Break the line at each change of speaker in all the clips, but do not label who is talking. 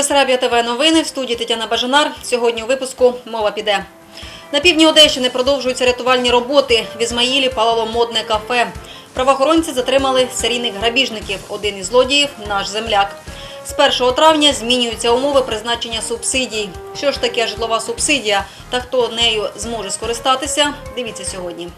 Бесарабія ТВ новини в студії Тетяна Бажанар. Сьогодні у випуску мова піде. На півдні Одещини продовжуються рятувальні роботи. В Ізмаїлі палало модне кафе. Правоохоронці затримали серійних грабіжників. Один із злодіїв – наш земляк. З 1 травня змінюються умови призначення субсидій. Що ж таке житлова субсидія та хто нею зможе скористатися, дивіться сьогодні.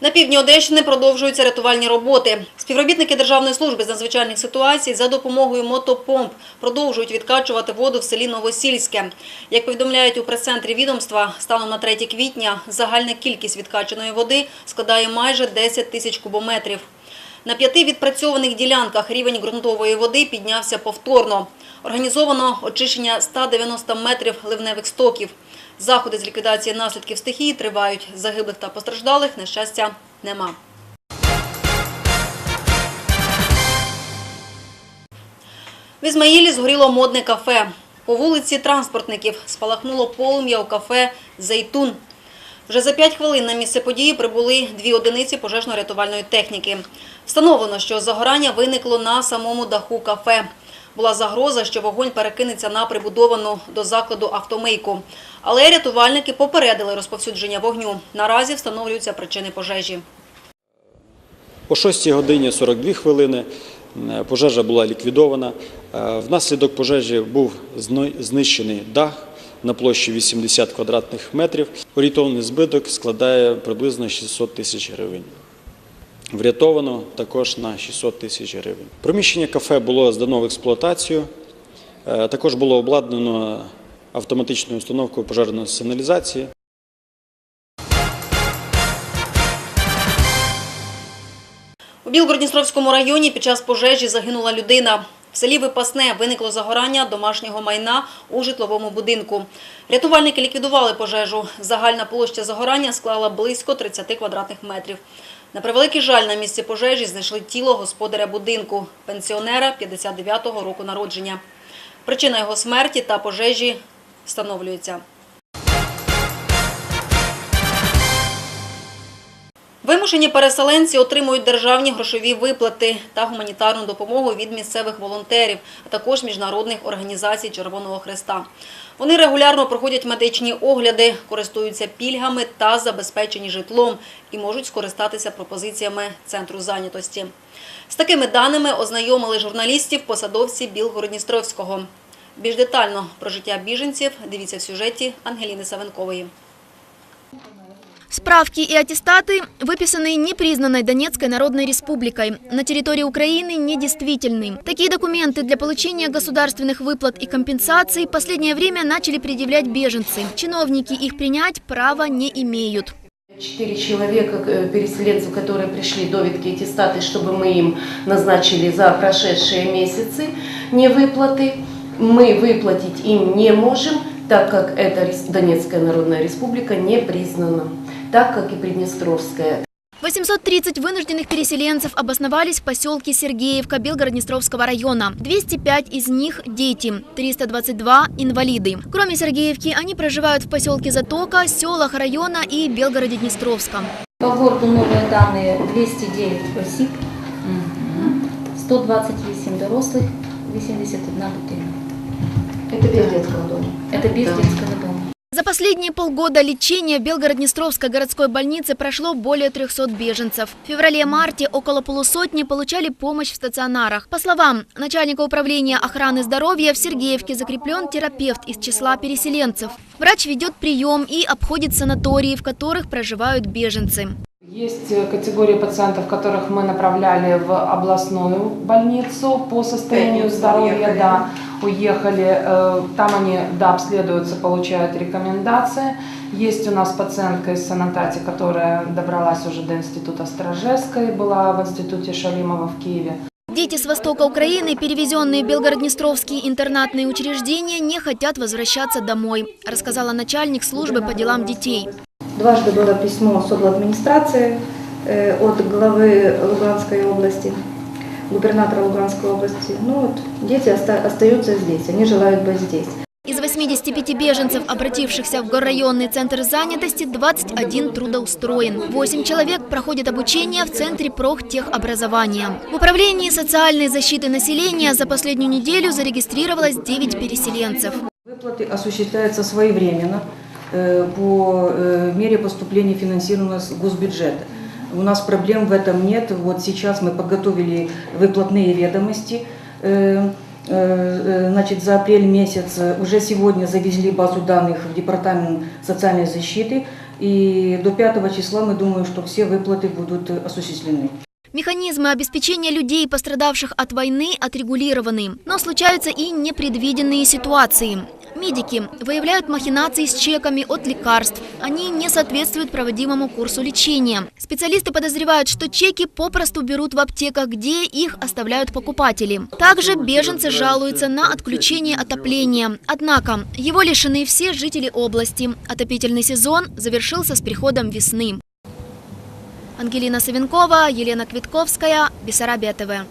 На півдні Одещини продовжуються рятувальні роботи. Співробітники Державної служби з надзвичайних ситуацій за допомогою мотопомп продовжують відкачувати воду в селі Новосільське. Як повідомляють у прес-центрі відомства, станом на 3 квітня загальна кількість відкачаної води складає майже 10 тисяч кубометрів. На п'яти відпрацьованих ділянках рівень ґрунтової води піднявся повторно. Організовано очищення 190 метрів ливневих стоків. Заходи з ліквідації наслідків стихії тривають. Загиблих та постраждалих, на щастя, нема. В Ізмаїлі згоріло модне кафе. По вулиці транспортників спалахнуло полум'я у кафе «Зейтун». Вже за 5 хвилин на місце події прибули дві одиниці пожежно-рятувальної техніки. Встановлено, що загорання виникло на самому даху кафе. Була загроза, що вогонь перекинеться на прибудовану до закладу автомийку. Але рятувальники попередили розповсюдження вогню. Наразі встановлюються причини пожежі.
О 6 годині 42 хвилини е, пожежа була ліквідована. Е, Внаслідок пожежі був знищений дах на площі 80 квадратних метрів. Орієнтовний збиток складає приблизно 600 тисяч гривень. Врятовано також на 600 тисяч гривень. Приміщення кафе було здано в експлуатацію. Е, Також було обладнано автоматичною установкою пожежної сигналізації.
У Білгородністровському районі під час пожежі загинула людина. В селі Випасне виникло загорання домашнього майна у житловому будинку. Рятувальники ліквідували пожежу. Загальна площа загорання склала близько 30 квадратних метрів. На превеликий жаль, на місці пожежі знайшли тіло господаря будинку, пенсіонера 59-го року народження. Причина його смерті та пожежі встановлюється. Вимушені переселенці отримують державні грошові виплати та гуманітарну допомогу від місцевих волонтерів, а також міжнародних організацій Червоного Хреста. Вони регулярно проходять медичні огляди, користуються пільгами та забезпечені житлом і можуть скористатися пропозиціями центру зайнятості. З такими даними ознайомили журналістів посадовці Білгородністровського. Більш детально про життя біженців дивіться в сюжеті Ангеліни Савенкової.
Справки и аттестаты, выписанные непризнанной Донецкой Народной Республикой, на территории Украины недействительны. Такие документы для получения государственных выплат и компенсаций в последнее время начали предъявлять беженцы. Чиновники их принять права не имеют.
Четыре человека, э, переселенцев, которые пришли довідки аттестаты, чтобы мы им назначили за прошедшие месяцы невыплаты, мы выплатить им не можем, так как Рес- Донецкая Народная Республика не признана, так как и Приднестровская.
830 вынужденных переселенцев обосновались в поселке Сергеевка Белгороднестровского района. 205 из них – дети, 322 – инвалиды. Кроме Сергеевки, они проживают в поселке Затока, селах района и Белгороде-Днестровском.
По городу новые данные 209 осіб, 128 дорослих, 81 дитина.
Это без детского дома.
Это без
Да.
детского дома.
Последние полгода лечения в Белгород-Днестровской городской больнице прошло более 300 беженцев. В феврале-марте около полусотни получали помощь в стационарах. По словам начальника управления охраны здоровья, в Сергеевке закреплен терапевт из числа переселенцев. Врач ведет прием и обходит санатории, в которых проживают беженцы.
Есть э, категории пациентов, которых мы направляли в областную больницу по состоянию
Пятницу
здоровья,
уехали.
да, уехали. Э, Там они, да, обследуются, получают рекомендации. Есть у нас пациентка из Санатати, которая добралась уже до института Сторожевской, была в институте Шалимова в Киеве.
Дети с востока Украины, перевезенные в Белгород-Днестровские интернатные учреждения, не хотят возвращаться домой, рассказала начальник службы по делам детей.
Дважды было письмо с администрации э, от главы Луганской области, губернатора Луганской области. Ну вот, дети оста- остаются здесь, они желают быть здесь.
Из 85 беженцев, обратившихся в горрайонный центр занятости, 21 трудоустроен. 8 человек проходят обучение в Центре профтехобразования. В Управлении социальной защиты населения за последнюю неделю зарегистрировалось 9 переселенцев.
Выплаты осуществляются своевременно по э, мере поступления финансирования с госбюджета. У нас проблем в этом нет. Вот сейчас мы подготовили выплатные ведомости. Э, э, Значит, за апрель месяц э, уже сегодня завезли базу данных в Департамент социальной защиты. И до 5 числа мы думаем, что все выплаты будут э, осуществлены.
Механизмы обеспечения людей, пострадавших от войны, отрегулированы. Но случаются и непредвиденные ситуации. Медики выявляют махинации с чеками от лекарств. Они не соответствуют проводимому курсу лечения. Специалисты подозревают, что чеки попросту берут в аптеках, где их оставляют покупатели. Также беженцы жалуются на отключение отопления. Однако его лишены все жители области. Отопительный сезон завершился с приходом весны. Ангелина Савенкова, Елена Квитковская, Бессарабия ТВ.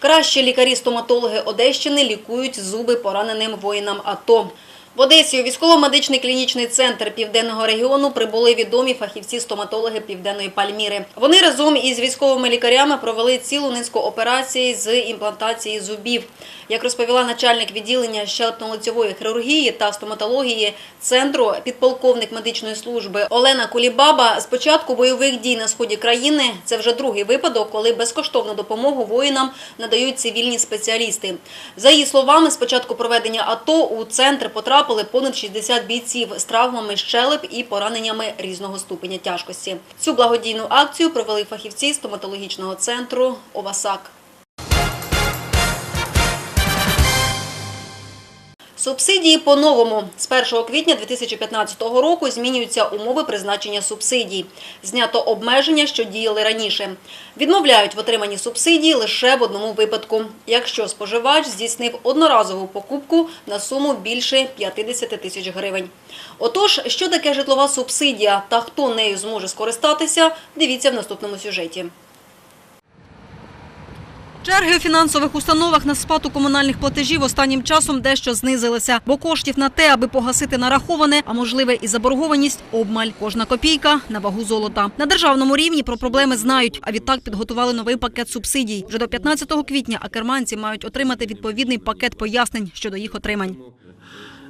Кращі лікарі-стоматологи Одещини лікують зуби пораненим воїнам АТО. В Одесі у військово-медичний клінічний центр південного регіону прибули відомі фахівці-стоматологи Південної Пальміри. Вони разом із військовими лікарями провели цілу низку операцій з імплантації зубів. Як розповіла начальник відділення щелепно-лицьової хірургії та стоматології центру, підполковник медичної служби Олена Кулібаба, з початку бойових дій на сході країни це вже другий випадок, коли безкоштовну допомогу воїнам надають цивільні спеціалісти. За її словами, з початку проведення АТО у центр потрапили понад 60 бійців з травмами щелеп і пораненнями різного ступеня тяжкості. Цю благодійну акцію провели фахівці стоматологічного центру Овасак. Субсидії по-новому. З 1 квітня 2015 року змінюються умови призначення субсидій. Знято обмеження, що діяли раніше. Відмовляють в отриманні субсидії лише в одному випадку, якщо споживач здійснив одноразову покупку на суму більше 50 тисяч гривень. Отож, що таке житлова субсидія та хто нею зможе скористатися, дивіться в наступному сюжеті. Черги у фінансових установах на сплату комунальних платежів останнім часом дещо знизилися, бо коштів на те, аби погасити нараховане, а можливе і заборгованість – обмаль. Кожна копійка – на вагу золота. На державному рівні про проблеми знають, а відтак підготували новий пакет субсидій. Вже до 15 квітня акерманці мають отримати відповідний пакет пояснень щодо їх отримань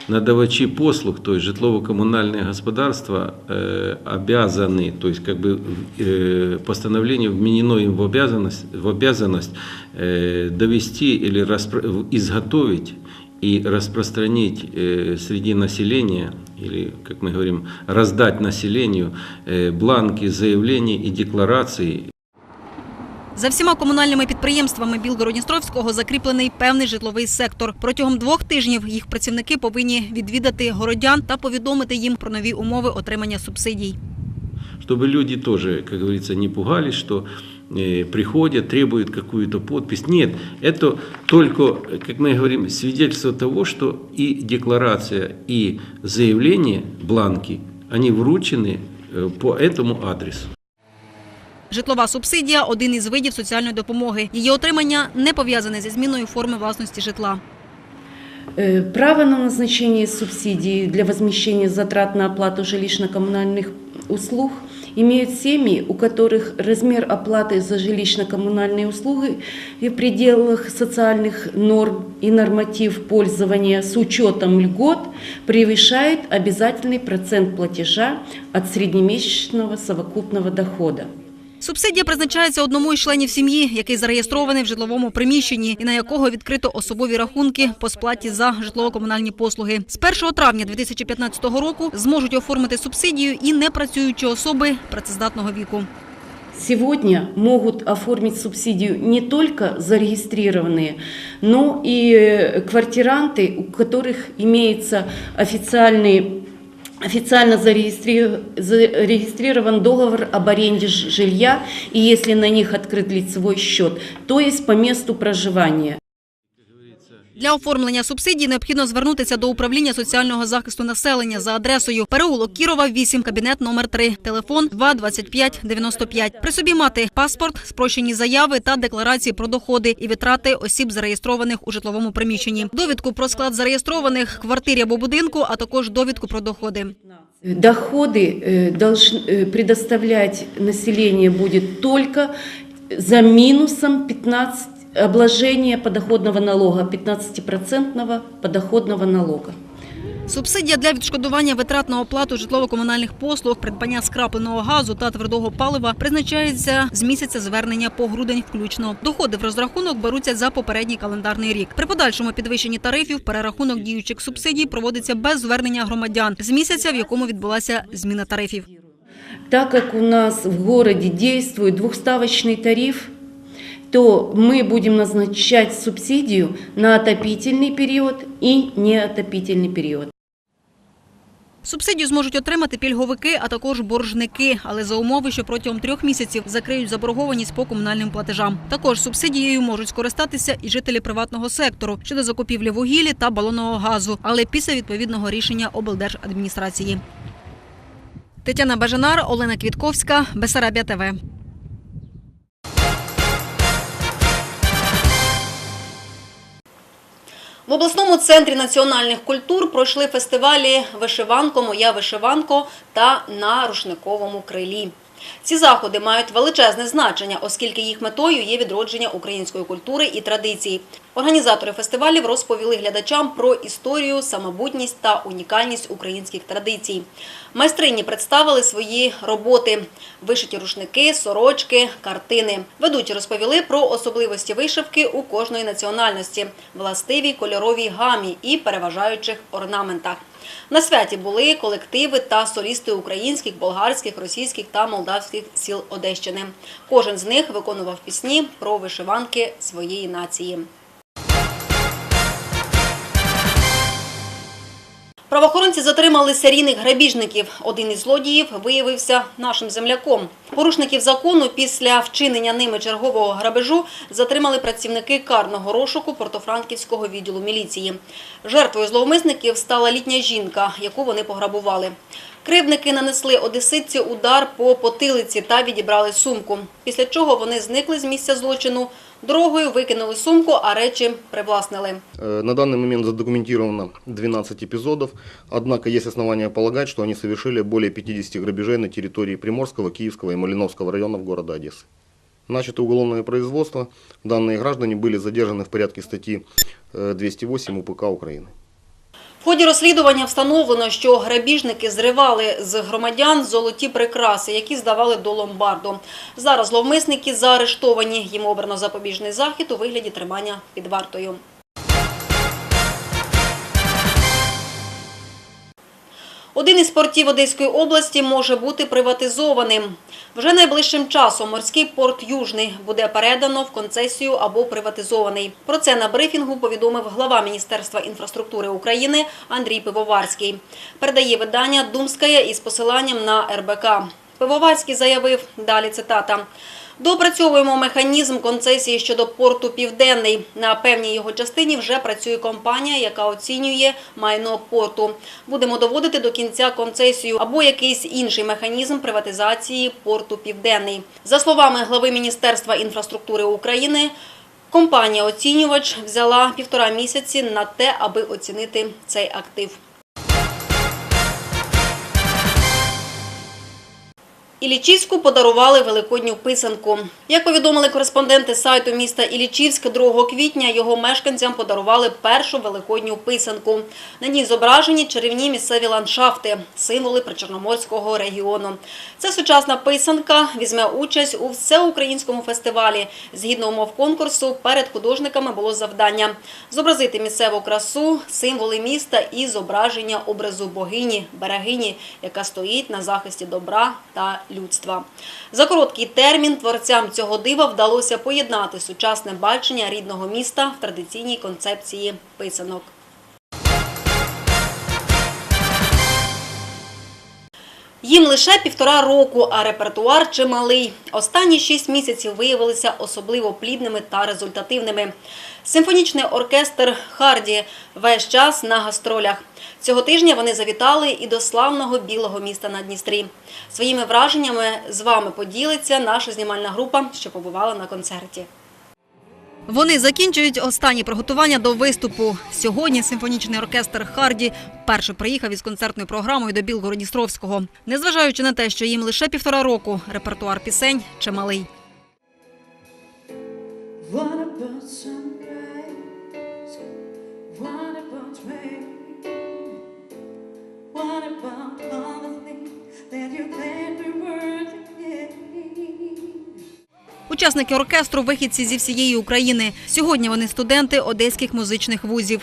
надавачі послуг, то есть житлово-коммунальные господарства, э, обязаны, то есть как бы э, постановление вменено им в обязанность, в обязанность э, довести или распро- изготовить и распространить э, среди населения, или, как мы говорим, раздать населению э, бланки заявлений и деклараций
За всіма комунальними підприємствами Білгородністровського закріплений певний житловий сектор. Протягом двох тижнів їх працівники повинні відвідати городян та повідомити їм про нові умови отримання субсидій.
чтобы люди тоже, как говорится, не пугались, что э, приходят, требуют какую-то подпись. Нет, это только, как мы говорим, свидетельство того, что и декларация, и заявление, бланки, они вручены э, по этому адресу.
Житлова субсидія – один із видів соціальної допомоги. Її отримання не пов'язане зі зміною форми власності житла.
Э, Право на назначение субсидий для возмещения затрат на оплату жилищно-коммунальных услуг имеют семьи, у которых размер оплаты за жилищно-коммунальные услуги и в пределах социальных норм и норматив пользования с учетом льгот превышает обязательный процент платежа от среднемесячного совокупного дохода.
Субсидія призначається одному із членів сім'ї, який зареєстрований в житловому приміщенні і на якого відкрито особові рахунки по сплаті за житлово-комунальні послуги. З 1 травня 2015 року зможуть оформити субсидію і непрацюючі особи працездатного віку.
Сегодня могут оформить субсидию не только зарегистрированные, но и э, квартиранты, у которых имеется официальный официально зарегистри- зарегистрирован договор об аренде жилья, и если на них открыт лицевой счет, то есть по месту проживания.
Для оформлення субсидій необхідно звернутися до управління соціального захисту населення за адресою переулок Кірова, 8, кабінет номер 3, телефон 2 25 95. При собі мати паспорт, спрощені заяви та декларації про доходи і витрати осіб, зареєстрованих у житловому приміщенні, довідку про склад зареєстрованих квартирі або будинку, а також довідку про доходи.
Доходы э, должен, э, предоставлять население будет только за минусом 15 обложения подоходного налога, 15% подоходного налога.
Субсидія для відшкодування витрат на оплату житлово-комунальних послуг, придбання скрапленого газу та твердого палива призначається з місяця звернення по грудень включно. Доходи в розрахунок беруться за попередній календарний рік. При подальшому підвищенні тарифів перерахунок діючих субсидій проводиться без звернення громадян з місяця, в якому відбулася зміна тарифів.
Так как у нас в городе действует двухставочный тариф, то мы будем назначать субсидию на отопительный период и неотопительный период.
Субсидію зможуть отримати пільговики, а також боржники, але за умови, що протягом трьох місяців закриють заборгованість по комунальним платежам. Також субсидією можуть скористатися і жителі приватного сектору щодо закупівлі вугілля та балонного газу, але після відповідного рішення облдержадміністрації. Тетяна Бажанар, Олена Квітковська, Бесарабія ТВ. В обласному центрі національних культур пройшли фестивалі Вишиванко, Моя вишиванко та на рушниковому крилі. Ці заходи мають величезне значення, оскільки їх метою є відродження української культури і традицій. Організатори фестивалів розповіли глядачам про історію, самобутність та унікальність українських традицій. Майстрині представили свої роботи: вишиті рушники, сорочки, картини. Ведучі розповіли про особливості вишивки у кожної національності, властивій кольоровій гамі і переважаючих орнаментах. На святі були колективи та солісти українських, болгарських, російських та молдавських сіл Одещини. Кожен з них виконував пісні про вишиванки своєї нації. Правоохоронці затримали серійних грабіжників. Один із злодіїв виявився нашим земляком. Порушників закону після вчинення ними чергового грабежу затримали працівники карного розшуку Портофранківського відділу міліції. Жертвою зловмисників стала літня жінка, яку вони пограбували. Кривдники нанесли одеситці удар по потилиці та відібрали сумку. Після чого вони зникли з місця злочину. Дорогою викинули сумку, а речі привласнили.
Э, На данный момент задокументировано 12 эпизодов, однако есть основания полагать, что они совершили более 50 грабежей на территории Приморского, Киевского и Малиновского районов города Одессы. Начато уголовное производство. Данные граждане были задержаны в порядке статьи э, 208 УПК Украины.
В ході розслідування встановлено, що грабіжники зривали з громадян золоті прикраси, які здавали до ломбарду. Зараз зловмисники заарештовані. Їм обрано запобіжний захід у вигляді тримання під вартою. Один із портів Одеської області може бути приватизованим. Вже найближчим часом морський порт Южний буде передано в концесію або приватизований. Про це на брифінгу повідомив глава Міністерства інфраструктури України Андрій Пивоварський. Передає видання Думская із посиланням на РБК. Пивоварський заявив, далі цитата, Доопрацьовуємо механізм концесії щодо порту Південний. На певній його частині вже працює компанія, яка оцінює майно порту. Будемо доводити до кінця концесію або якийсь інший механізм приватизації порту Південний. За словами глави Міністерства інфраструктури України, компанія оцінювач взяла півтора місяці на те, аби оцінити цей актив. Ілічівську подарували великодню писанку. Як повідомили кореспонденти сайту міста Ілічівськ, 2 квітня його мешканцям подарували першу великодню писанку. На ній зображені чарівні місцеві ландшафти, символи причорноморського регіону. Ця сучасна писанка візьме участь у всеукраїнському фестивалі. Згідно умов конкурсу, перед художниками було завдання зобразити місцеву красу, символи міста і зображення образу богині, берегині, яка стоїть на захисті добра та людства. За короткий термін творцям цього дива вдалося поєднати сучасне бачення рідного міста в традиційній концепції писанок.
Їм лише півтора року, а репертуар чималий. Останні шість місяців виявилися особливо плідними та результативними. Симфонічний оркестр Харді весь час на гастролях. Цього тижня вони завітали і до славного білого міста на Дністрі. Своїми враженнями з вами поділиться наша знімальна група, що побувала на концерті. Вони закінчують останні приготування до виступу. Сьогодні симфонічний оркестр Харді вперше приїхав із концертною програмою до Білгородністровського. Незважаючи на те, що їм лише півтора року, репертуар пісень чималий.
What about all the things that you said
Учасники оркестру вихідці зі всієї України. Сьогодні вони студенти одеських музичних вузів.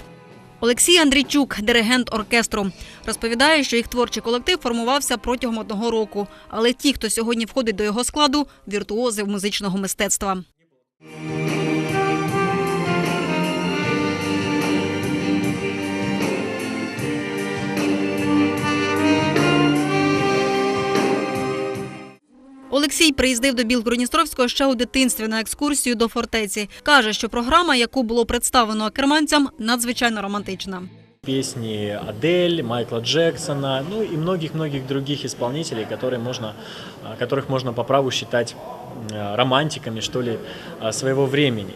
Олексій Андрійчук, диригент оркестру, розповідає, що їх творчий колектив формувався протягом одного року. Але ті, хто сьогодні входить до його складу, віртуози музичного мистецтва. Олексій приїздив до Білгородністровського ще у дитинстві на екскурсію до фортеці. Каже, що програма, яку було представлено керманцям, надзвичайно романтична.
песни Адель, Майкла Джексона, ну и многих-многих других исполнителей, которые можно, по праву считать романтиками, что ли, а, своего времени.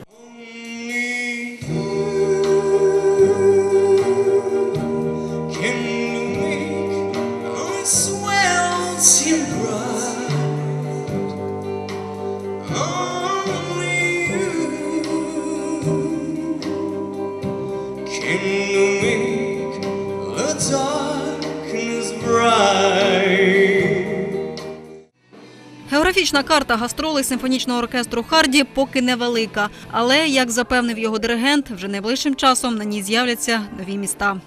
Географічна карта гастролей симфонічного оркестру Харді поки невелика, але як запевнив його диригент, вже найближчим часом на ній з'являться нові міста.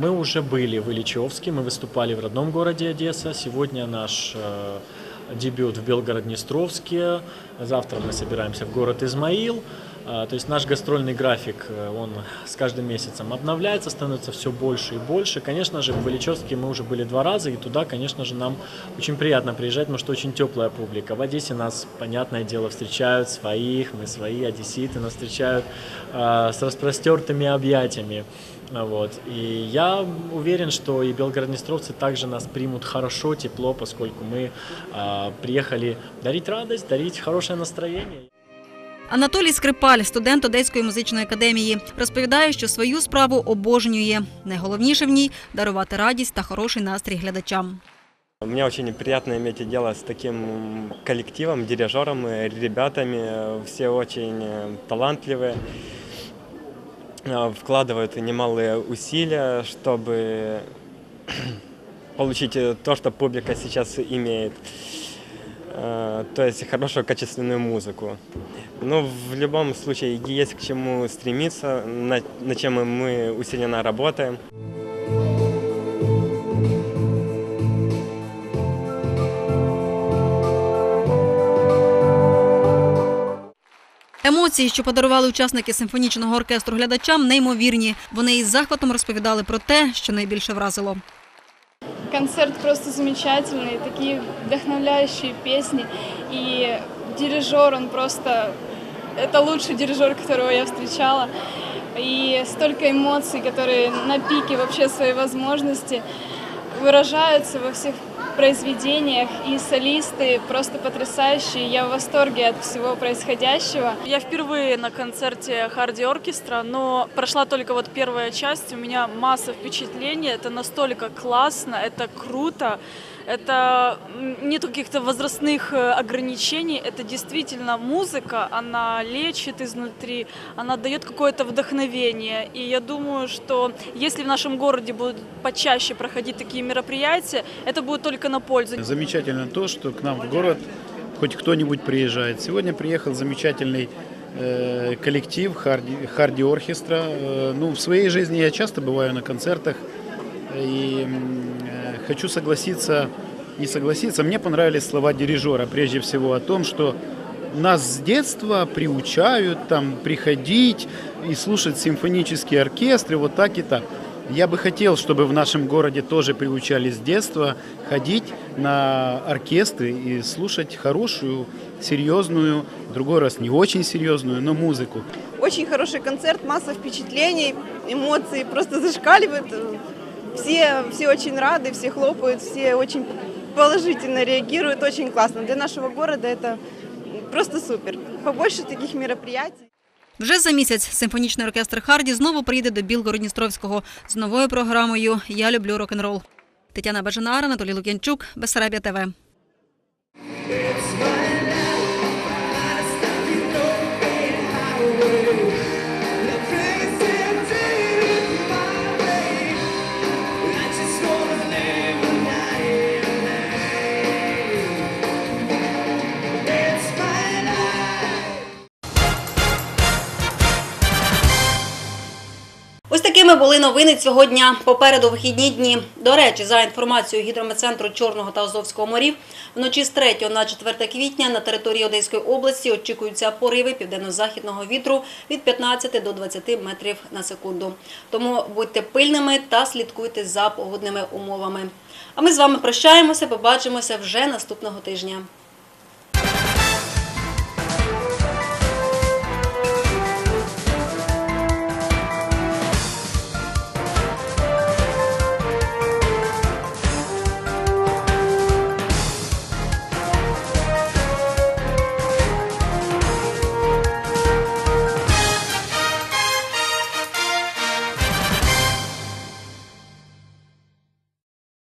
Мы уже были в Ильичевске, мы выступали в родном городе Одесса. Сегодня наш э, дебют в Белгород-Днестровске. Завтра мы собираемся в город Измаил. А, То есть наш гастрольный график, э, он с каждым месяцем обновляется, становится все больше и больше. Конечно же, в Ильичевске мы уже были два раза, и туда, конечно же, нам очень приятно приезжать, потому что очень теплая публика. В Одессе нас, понятное дело, встречают своих, мы свои, одесситы нас встречают э, с распростертыми объятиями. А, Вот. И я уверен, что и белгороднестровцы также нас примут хорошо, тепло, поскольку мы а, приехали дарить радость, дарить хорошее настроение.
Анатолій Скрипаль, студент Одеської музичної академії, розповідає, що свою справу обожнює. Найголовніше в ній дарувати радість та хороший настрій глядачам.
Мне очень приятно иметь дело с таким коллективом, дирижером, э, ребятами. Все очень э, талантливые, э, вкладывают немалые усилия, чтобы получить э, то, что публика сейчас имеет. Э, То есть хорошую качественную музыку. Но в любом случае есть к чему стремиться, над над чем мы усиленно работаем.
Емоції, що подарували учасники симфонічного оркестру глядачам, неймовірні. Вони із захватом розповідали про те, що найбільше вразило.
Концерт просто замечательный, такие вдохновляющие песни. И дирижер, он просто... Это лучший дирижер, которого я встречала. И столько эмоций, которые на пике вообще своей возможности выражаются во всех произведениях. И солисты просто потрясающие. Я в восторге от всего происходящего.
Я впервые на концерте Харди Оркестра, но прошла только вот первая часть. У меня масса впечатлений. Это настолько классно, это круто. Это м, нет каких-то возрастных э, ограничений. Это действительно музыка. Она лечит изнутри. Она дает какое-то вдохновение. И я думаю, что если в нашем городе будут почаще проходить такие мероприятия, это будет только на пользу.
Замечательно то, что к нам в город хоть кто-нибудь приезжает. Сегодня приехал замечательный э, коллектив Харди, Харди Оркестра. Э, ну, в своей жизни я часто бываю на концертах И э, хочу согласиться, не согласиться. Мне понравились слова дирижера прежде всего о том, что нас с детства приучают там приходить и слушать симфонические оркестры вот так и так. Я бы хотел, чтобы в нашем городе тоже приучали с детства ходить на оркестры и слушать хорошую, серьезную, другой раз не очень серьезную, но музыку.
Очень хороший концерт, масса впечатлений, эмоции просто зашкаливают. Все, все очень рады, все хлопают, все очень положительно реагируют, очень классно. Для нашего города это просто супер. Побольше таких мероприятий.
Вже за місяць симфонічний оркестр Харді знову приїде до Білгород-Дністровського з новою програмою Я люблю рок-н-рол. Тетяна Бажанара, Анатолій Лук'янчук, Бесарабія ТВ. Такими були новини цього дня. Попереду вихідні дні. До речі, за інформацією гідрометцентру Чорного та Азовського морів, вночі з 3 на 4 квітня на території Одеської області очікуються пориви південно-західного вітру від 15 до 20 метрів на секунду. Тому будьте пильними та слідкуйте за погодними умовами. А ми з вами прощаємося, побачимося вже наступного тижня.